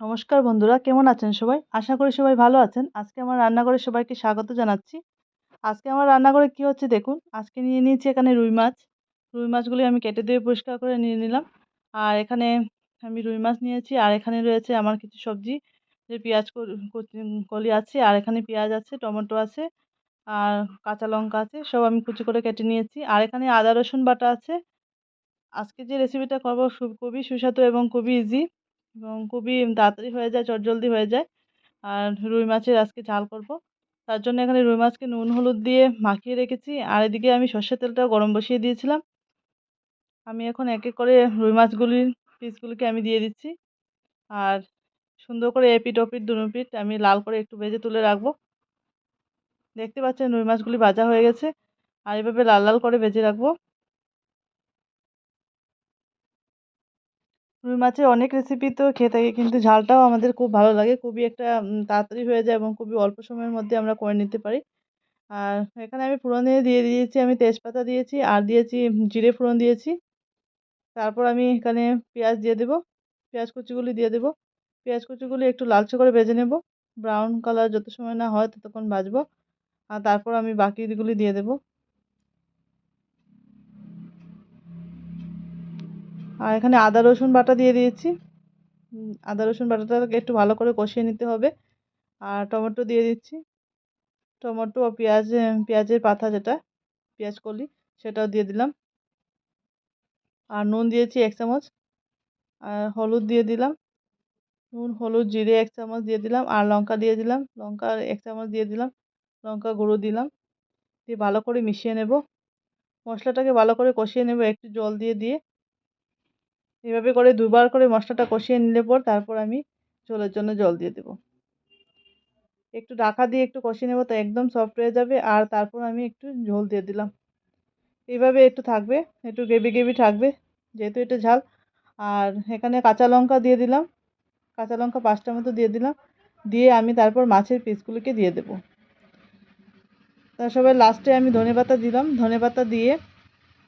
নমস্কার বন্ধুরা, কেমন আছেন সবাই? আশা করি সবাই ভালো আছেন। আজকে আমার রান্নাঘরে সবাইকে স্বাগত জানাচ্ছি। আজকে আমার রান্নাঘরে কী হচ্ছে দেখুন, আজকে নিয়ে নিয়েছি এখানে রুই মাছ। রুই মাছগুলি আমি কেটে দিয়ে পরিষ্কার করে নিয়ে নিলাম। আর এখানে আমি রুই মাছ নিয়েছি, আর এখানে রয়েছে আমার কিছু সবজি। যে পেঁয়াজ কলি আছে, আর এখানে পেঁয়াজ আছে, টমেটো আছে, আর কাঁচা লঙ্কা আছে, সব আমি কুচি করে কেটে নিয়েছি। আর এখানে আদা, রসুন বাটা আছে। আজকে যে রেসিপিটা করব খুবই সুস্বাদু এবং খুবই ইজি এবং খুবই তাড়াতাড়ি হয়ে যায়, চটজলদি হয়ে যায়। আর রুই মাছের আজকে ঝাল করব। তার জন্য এখানে রুই মাছকে নুন, হলুদ দিয়ে মাখিয়ে রেখেছি। আর এদিকে আমি সর্ষের তেলটাও গরম বসিয়ে দিয়েছিলাম। আমি এখন এক এক করে রুই মাছগুলির পিসগুলিকে আমি দিয়ে দিচ্ছি। আর সুন্দর করে এপিট ওপিট দুপিট আমি লাল করে একটু ভেজে তুলে রাখব। দেখতে পাচ্ছেন রুই মাছগুলি ভাজা হয়ে গেছে। আর এভাবে লাল লাল করে ভেজে রাখব। রুই মাছের অনেক রেসিপি তো খেয়ে থাকি, কিন্তু ঝালটাও আমাদের খুব ভালো লাগে। খুবই একটা তাড়াতাড়ি হয়ে যায় এবং খুবই অল্প সময়ের মধ্যে আমরা করে নিতে পারি। আর এখানে আমি ফোড়নে দিয়ে দিয়েছি, আমি তেজপাতা দিয়েছি আর দিয়েছি জিরে ফোড়ন দিয়েছি। তারপর আমি এখানে পেঁয়াজ দিয়ে দেবো, পেঁয়াজ কুচিগুলি দিয়ে দেবো। পেঁয়াজ কুচিগুলি একটু লালচে করে ভেজে নেব। ব্রাউন কালার যত সময় না হয় ততক্ষণ ভাজবো। আর তারপর আমি বাকিগুলি দিয়ে দেবো। আর এখানে আদা, রসুন বাটা দিয়ে দিয়েছি। আদা, রসুন বাটাটাকে একটু ভালো করে কষিয়ে নিতে হবে। আর টমেটো দিয়ে দিচ্ছি। টমেটো ও পেঁয়াজ পেঁয়াজের পাতা যেটা, পেঁয়াজ কলি, সেটাও দিয়ে দিলাম। আর নুন দিয়েছি এক চামচ। আর হলুদ দিয়ে দিলাম। নুন, হলুদ, জিরে এক চামচ দিয়ে দিলাম। আর লঙ্কা দিয়ে দিলাম। লঙ্কা এক চামচ দিয়ে দিলাম। লঙ্কা গুঁড়ো দিলাম। দিয়ে ভালো করে মিশিয়ে নেব। মশলাটাকে ভালো করে কষিয়ে নেব। একটু জল দিয়ে দিয়ে এভাবে করে দুবার করে মশলাটা কষিয়ে নিলে পর তারপর আমি ঝোলের জন্য জল দিয়ে দেবো। একটু ঢাকা দিয়ে একটু কষিয়ে নেব তো একদম সফট হয়ে যাবে আর তারপর আমি একটু ঝোল দিয়ে দিলাম। এইভাবে একটু থাকবে, একটু গ্রেভি গ্রেভি থাকবে যেহেতু এটা ঝাল। আর এখানে কাঁচা লঙ্কা দিয়ে দিলাম, কাঁচা লঙ্কা পাঁচটা মতো দিয়ে দিলাম, দিয়ে আমি তারপর মাছের পিসগুলোকে দিয়ে দেবো। তার সবাই লাস্টে আমি ধনে পাতা দিলাম ধনে পাতা দিয়ে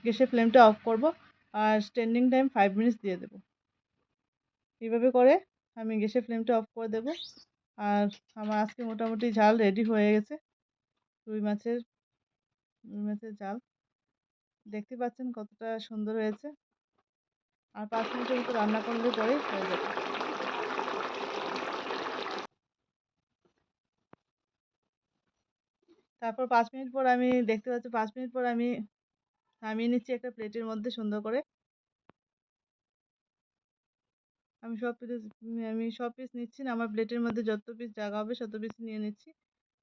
গ্যাসের ফ্লেমটা অফ করব। আর স্ট্যান্ডিং টাইম ফাইভ মিনিটস দিয়ে দেবো। এইভাবে করে আমি গ্যাসের ফ্লেমটা অফ করে দেবো। আর আমার আজকে মোটামুটি ঝাল রেডি হয়ে গেছে। রুই মাছের রুই মাছের ঝাল। দেখতে পাচ্ছেন কতটা সুন্দর হয়েছে। আর পাঁচ মিনিটের মতো রান্না করলে পরেই হয়ে যাবে। তারপর পাঁচ মিনিট পর আমি, দেখতে পাচ্ছি পাঁচ মিনিট পর আমি নামিয়ে নিচ্ছি একটা প্লেটের মধ্যে সুন্দর করে। আমি সব পিস আমি সব পিস নিচ্ছি না আমার প্লেটের মধ্যে যত পিস জায়গা হবে তত পিস নিয়ে নিচ্ছি।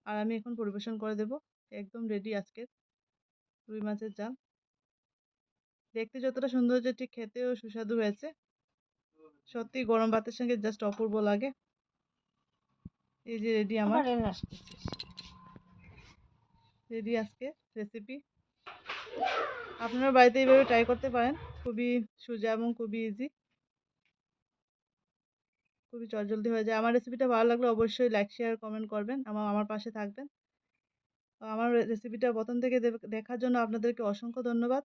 আর আমি এখন পরিবেশন করে দেব একদম রেডি আজকের রুই মাছের জাল দেখতে যতটা সুন্দর হয়েছে ঠিক খেতেও সুস্বাদু হয়েছে। সত্যি গরম ভাতের সঙ্গে জাস্ট অপূর্ব লাগে। এই যে রেডি আমার। রেডি আজকে রেসিপি আপনারা বাড়িতে এইভাবে ট্রাই করতে পারেন। খুবই সোজা এবং খুবই ইজি খুবই চটজলদি হয়ে যায়। আমার রেসিপিটা ভালো লাগলে অবশ্যই লাইক শেয়ার কমেন্ট করবেন। আমার আমার পাশে থাকবেন। আমার রেসিপিটা প্রথম থেকে দেখার জন্য আপনাদেরকে অসংখ্য ধন্যবাদ।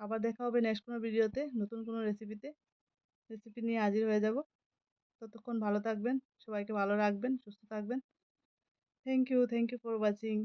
আবার দেখা হবে নেক্সট কোনো ভিডিওতে নতুন কোনো রেসিপিতে রেসিপি নিয়ে হাজির হয়ে যাব। ততক্ষণ ভালো থাকবেন, সবাইকে ভালো রাখবেন, সুস্থ থাকবেন। Thank you thank you for watching